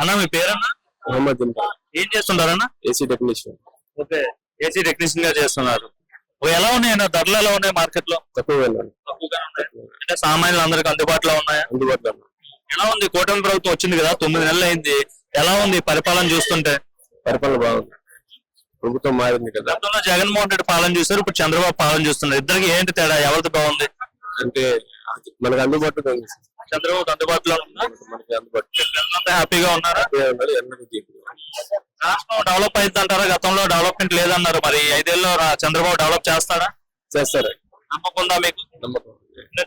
అన్న మీ పేరన్నా? మొహమ్మద్ ఇంకా ఏం ఏసీ టెక్నీషియన్. ఓకే ఏసీ టెక్నీషియన్గా చేస్తున్నారు. ఎలా ఉన్నాయన్న ధరలు ఎలా ఉన్నాయి మార్కెట్లో తక్కువ వెళ్ళాను తక్కువగానే ఉన్నాయి. అంటే సామాన్యులు అందరికి అందుబాటులో ఉన్నాయా? అందుబాటులో. ఎలా ఉంది? కూటమి ప్రభుత్వం వచ్చింది కదా తొమ్మిది నెలలు అయింది. ఎలా ఉంది పరిపాలన చూస్తుంటే? పరిపాలన బాగుంది. ప్రభుత్వం మారింది కదా. గతంలో జగన్మోహన్ రెడ్డి పాలన చూస్తారు ఇప్పుడు చంద్రబాబు పాలన చూస్తున్నారు. ఇద్దరికి ఏంటి తేడా? ఎవరిది బాగుంది? అంటే మనకు అందుబాటులో ఉంది. చంద్రబాబు అందుబాటులో ఉందా? మనకి అందుబాటులో అంతా హ్యాపీగా ఉన్నారా. రాష్ట్రం డెవలప్ అయింది అంటారా గతంలో డెవలప్మెంట్ లేదన్నారు. మరి ఐదేళ్ళలో చంద్రబాబు డెవలప్ చేస్తాడా? చేస్తారు నమ్మకం ఉందా మీకు? నమ్మకం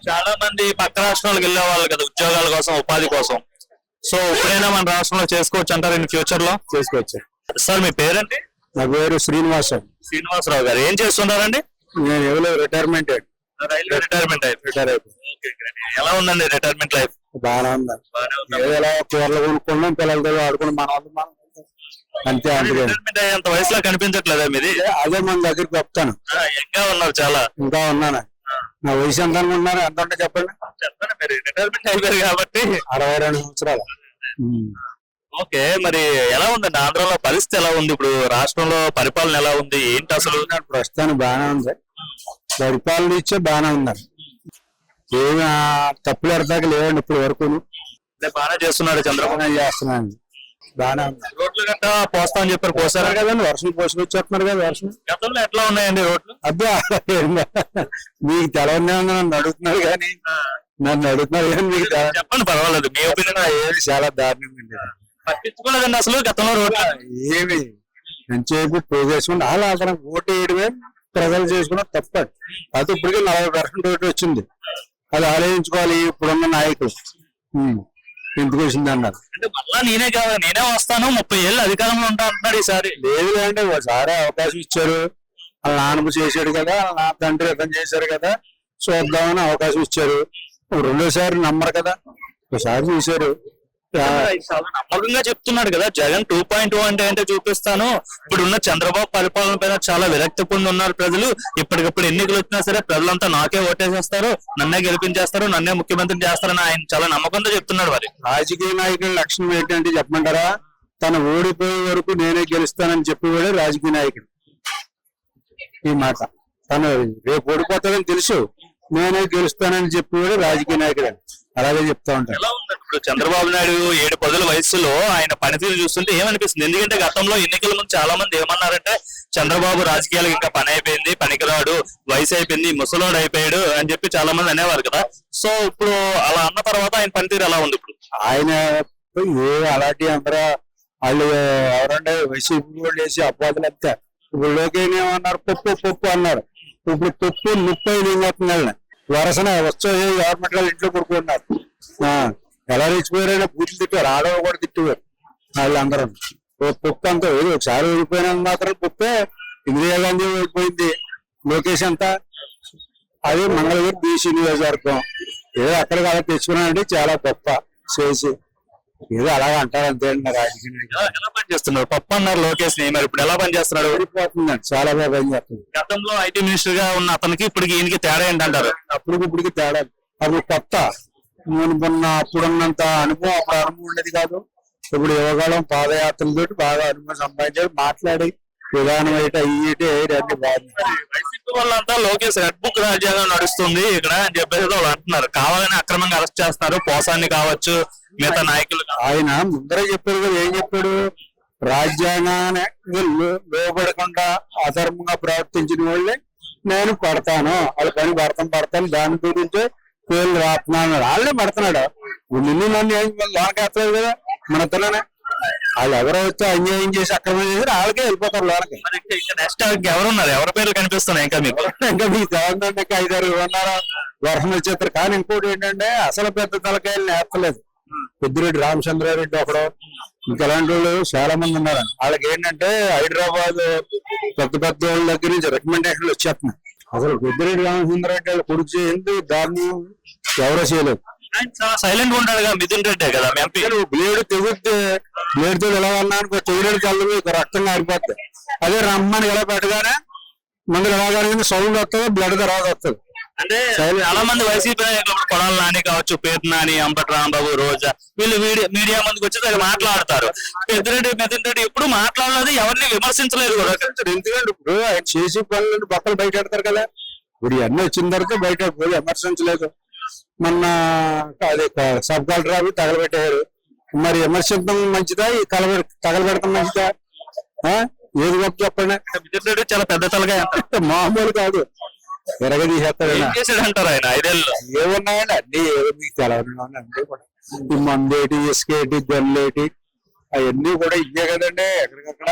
చాలా మంది పక్క రాష్ట్రాలకు వెళ్ళే వాళ్ళు కదా ఉద్యోగాల కోసం ఉపాధి కోసం. సో ఇప్పుడైనా మన రాష్ట్రంలో చేసుకోవచ్చు అంటారు ఇన్ ఫ్యూచర్లో చేసుకోవచ్చు. సార్ మీ పేరేంటి? నా పేరు శ్రీనివాస్ శ్రీనివాసరావు గారు. ఏం చేస్తున్నారండి? నేను ఎవరో? రిటైర్మెంట్ రైల్వే రిటైర్మెంట్ అయిపోయింది రిటైర్ ఎలా ఉందండి రిటైర్మెంట్ లైఫ్ బాగానే ఉంది? ఏదో కూరలు కొనుక్కున్నాం పిల్లలతో ఆడుకుని మన వాళ్ళు మనం అంతే రిటైర్మెంట్ అయ్యేంత వయసులో కనిపించట్లేదా మీది? అదే మన దగ్గరికి వస్తాను ఇంకా ఉన్నారు చాలా. ఇంకా ఉన్నాను. నా వయసు ఎంత అనుకుంటున్నారు? ఎంత ఉంటే చెప్పండి. చెప్పండి మీరు రిటైర్మెంట్ అయిపోయారు కాబట్టి. అరవై రెండు సంవత్సరాలు. ఓకే మరి ఎలా ఉందండి? ఆంధ్రలో పరిస్థితి ఎలా ఉంది ఇప్పుడు? రాష్ట్రంలో పరిపాలన ఎలా ఉంది? ఏంటి అసలు? ప్రస్తుతానికి బాగానే ఉంది. పరిపాలన ఇచ్చే బాగానే ఉన్నారు. ఏమి తప్పులు ఎడతాక లేవండి ఇప్పుడు వరకు. బాగానే చేస్తున్నాడు చంద్రబాబు. బాగానే చేస్తున్నాను బాగానే రోడ్లు గంట పోస్తా అని చెప్పారు పోసారా? సరే కదండి వర్షం పోసుకు వచ్చేస్తున్నారు కదా వర్షం. గతంలో ఎట్లా ఉన్నాయండి రోడ్లు? అబ్బా మీకు తెలవనే నన్ను అడుగుతున్నారు కానీ. నన్ను అడుగుతున్నారు కానీ మీకు చెప్పండి పర్వాలేదు. మీ ఒపీనియన్ ఏమి చాలా దారుణంగా పట్టించుకోలేదండి అసలు గతంలో రోడ్లు. ఏమి? ఎంతసేపు పోగేసుకుని అలా అతను ఓటు వేయడమే. ప్రజలు చేసుకున్న తప్పదు అది ఇప్పటికే నలభై పర్సెంట్ ఓటు వచ్చింది. అది ఆలోచించుకోవాలి ఇప్పుడున్న నాయకులు. ఎందుకు వచ్చింది అన్నారు. అంటే మళ్ళా నేనే కాదు నేనే వస్తాను ముప్పై ఏళ్ళు అధికారంలో ఉంటా అంటున్నాడు ఈసారి. లేదు అంటే ఒకసారి అవకాశం ఇచ్చారు. వాళ్ళ నాన్నకు చేశాడు కదా వాళ్ళ నా తండ్రి అతను చేశారు కదా. చూద్దామని అవకాశం ఇచ్చారు. రెండోసారి నమ్మరు కదా. ఒకసారి చూశారు. నమ్మకంగా చెప్తున్నాడు కదా జగన్ టూ పాయింట్ అంటే ఏంటో చూపిస్తాను. ఇప్పుడు ఉన్న చంద్రబాబు పరిపాలన పైన చాలా విరక్తి పొంది ఉన్నారు ప్రజలు. ఇప్పటికప్పుడు ఎన్నికలు వచ్చినా సరే ప్రజలంతా నాకే ఓటేసేస్తారు నన్నే గెలిపించేస్తారు నన్నే ముఖ్యమంత్రి చేస్తారని ఆయన చాలా నమ్మకంతో చెప్తున్నాడు మరి. రాజకీయ నాయకుల లక్షణం ఏంటంటే చెప్పమంటారా? తను ఓడిపోయే వరకు నేనే గెలుస్తానని చెప్పేవాడే రాజకీయ నాయకుడు. ఈ మాట. తను రేపు ఓడిపోతాడని తెలుసు. నేనే గెలుస్తానని చెప్పేవాడు రాజకీయ నాయకుడు. అలాగే చెప్తా ఉంటాను ఎలా ఉంది ఇప్పుడు చంద్రబాబు నాయుడు ఏడు పదుల వయసులో ఆయన పనితీరు చూస్తుంటే ఏమనిపిస్తుంది? ఎందుకంటే గతంలో ఎన్నికల ముందు చాలా మంది ఏమన్నారంటే చంద్రబాబు రాజకీయాలకు ఇంకా పని అయిపోయింది పనికిరాడు వయసు అయిపోయింది ముసలోడు అయిపోయాడు అని చెప్పి చాలా మంది అనేవారు కదా. సో ఇప్పుడు అలా అన్న తర్వాత ఆయన పనితీరు ఎలా ఉంది ఇప్పుడు? ఆయన ఏ అలాంటి అందరూ వాళ్ళు ఎవరంటే వైసీపీ వాళ్ళు వేసి అపోదలు అంతే. ఇప్పుడు లోకేని ఏమన్నారు? పప్పు పప్పు అన్నారు. ఇప్పుడు పప్పు ముప్పై ఏం చేస్తున్నారు వరసన వచ్చే గవర్నమెంట్ వాళ్ళు ఇంట్లో కొడుకున్నారు ఆ, ఎలా రెచ్చిపోయారైనా బూట్లు తిట్టారు. ఆడవాళ్ళు కూడా తిట్టారు వాళ్ళందరూ. ఓ పప్పు అంతా ఒకసారి ఓడిపోయినా మాత్రం పప్పే ఇందిరా గాంధీ ఓడిపోయింది లోకేష్ అంతా. అదే మంగళగిరి బీసీ నియోజకవర్గం ఏదో అక్కడ కాదు తెచ్చుకున్నానంటే చాలా గొప్ప. చేసి ఏదో అలాగ అంటారు అంతే. ఎలా ఎలా పనిచేస్తున్నారు పప్పు అన్నారు లోకేష్ని. మరి ఇప్పుడు ఎలా పనిచేస్తున్నాడు ఓడిపోతుందండి చాలా బాగా పనిచేస్తుంది గతంలో ఐటీ మినిస్టర్గా ఉన్న అతనికి ఇప్పుడు ఈయనకి తేడా ఏంటంటారు? అప్పుడు ఇప్పటికి తేడా. అప్పుడు కొత్త. నేను మొన్న అప్పుడున్నంత అనుభవం అప్పుడు అనుభవం ఉండేది కాదు. ఇప్పుడు యువకాలం పాదయాత్రలతో బాగా అనుభవం సంపాదించాడు మాట్లాడి విధానం అయితే అయ్యేటి అన్ని బాగుంది వైసీపీ వాళ్ళంతా లోకేష్ రెడ్ బుక్ రాజ్యాంగం నడుస్తుంది ఇక్కడ అని చెప్పేసి వాళ్ళు అంటున్నారు. కావాలని అక్రమంగా అరెస్ట్ చేస్తున్నారు. పోసాన్ని కావచ్చు మిగతా నాయకులు. ఆయన ముందరే చెప్పాడు కదా ఏం చెప్పాడు? రాజ్యాంగాన్ని లో- లోబడకుండా అధర్మంగా ప్రవర్తించిన వాళ్ళే నేను పడతాను. వాళ్ళ పని పడతాను పడతాను దాని గురించి పేర్లు రాస్తున్నాను. వాళ్ళే పడుతున్నాడు. నిన్ను నన్ను ఏం లోనకేస్తారు కదా మన ఇద్దరునే వాళ్ళు ఎవరో వచ్చి అన్యాయం చేసి అక్రమం చేసి వాళ్ళకే వెళ్ళిపోతారు లోనకి. నెక్స్ట్ ఎవరున్నారు? ఎవరి పేర్లు కనిపిస్తున్నాయి ఇంకా మీకు? ఇంకా మీ ఇంకా ఐదారు ఉన్నారా వర్షం వచ్చేస్తారు. కానీ ఇంకోటి ఏంటంటే అసలు పెద్ద తలకాయలు నేర్పలేదు. పెద్దిరెడ్డి రామచంద్రారెడ్డి ఒకడు ఇంకా అలాంటి వాళ్ళు చాలా మంది ఉన్నారు. వాళ్ళకి ఏంటంటే హైదరాబాద్ పెద్ద పెద్ద వాళ్ళ దగ్గర నుంచి రికమెండేషన్లు వచ్చేస్తున్నాయి. అసలు పెద్దిరెడ్డి రామచంద్రారెడ్డి వాళ్ళ కొడుకు చేయింది దాన్ని ఎవరో చేయలేదు. సైలెంట్ ఉంటాడు కదా మిథున్ రెడ్డి కదా ఎంపీ. బ్లేడ్ తెగితే బ్లేడ్తో ఎలా అన్నాను చెవిరెడ్డి కళ్ళు రక్తం ఆరిపోతుంది అదే రమ్మని ఎలా పెట్టగానే మందులు ఎలాగానే సౌండ్ వస్తుంది బ్లడ్ తర్వాత వస్తుంది. అంటే. చాలా మంది వైసీపీ నాయకులు కొడాలి నాని కావచ్చు పేరు నాని అంబటి రాంబాబు రోజా వీళ్ళు మీడియా మీడియా ముందుకు వచ్చి దగ్గర మాట్లాడతారు. పెద్దిరెడ్డి మిథున్ రెడ్డి ఎప్పుడు మాట్లాడలేదు ఎవరిని విమర్శించలేదు కూడా. ఎందుకంటే ఇప్పుడు ఆయన చేసి పనులు బట్టలు బయట పెడతారు కదా. ఇప్పుడు ఇవన్నీ వచ్చిన తర్వాత బయట పోయి విమర్శించలేదు. మొన్న అదే సబ్ కలెక్టర్ అవి తగలబెట్టారు మరి విమర్శించడం మంచిదా? ఈ కలబె తగలబెడతాం మంచిదా? ఆ? ఏది గొప్ప చెప్పండి. చాలా పెద్ద తలగా మామూలు కాదు. చేశాడంటారు ఆయన? ఐదేళ్ళు. ఏమున్నాయండి అన్ని మీకు తెలవని అన్ని కూడా. ఈ మందేటి ఇసుకేటి గొల్లేటి అవన్నీ కూడా ఇవే కదండి. ఎక్కడికక్కడ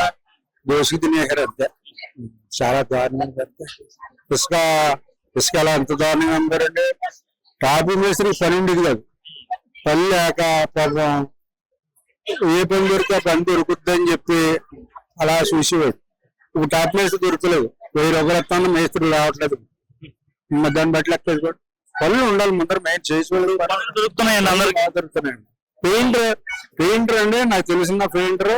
దోసుకు తినేసారు అంతే. చాలా దారుణంగా అంతే. ఇసుక ఇసుక ఎలా ఎంత దారుణంగా ఉందండి టాపు మేస్త్రి పని ఉండేది కాదు. పని లేక పాపం ఏ పని దొరికితే పని దొరుకుద్ది అని చెప్పి అలా చూసేవాడు. ఇప్పుడు టాప్ మేస్త్రి దొరకలేదు. వెయ్యి రూపాయలు ఇస్తాను మేస్త్రి రావట్లేదు. దాన్ని బట్టి లెక్క వేసుకోండి. పనులు ఉండాలి ముందర మేము చేసేవాళ్ళు దొరుకుతున్నాయండి దొరుకుతున్నాయండి పెయింటర్ పెయింటర్ అండి నాకు తెలిసిన పెయింటర్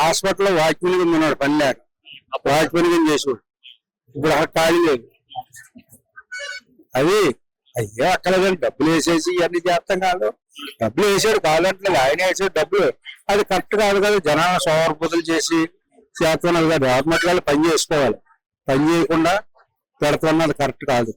హాస్పిటల్ వాచ్మెన్ కింద ఉన్నాడు పని లేక. వాచ్మెన్ కింద చేసేవాడు. ఇప్పుడు అక్కడ ఖాళీ లేదు. అది అయ్యో అక్కలేదండి డబ్బులు వేసేసి ఇవన్నీ చేస్తాం కాదు. డబ్బులు వేసాడు కాదంటలేదు ఆయన వేసాడు డబ్బులు. అది కరెక్ట్ కాదు కదా జనాల సోమరపోతులు చేసి చేస్తున్నారు కదా. గవర్నమెంట్ వాళ్ళు పని చేసుకోవాలి. పని చేయకుండా పెడుతున్నది కరెక్ట్ కాదు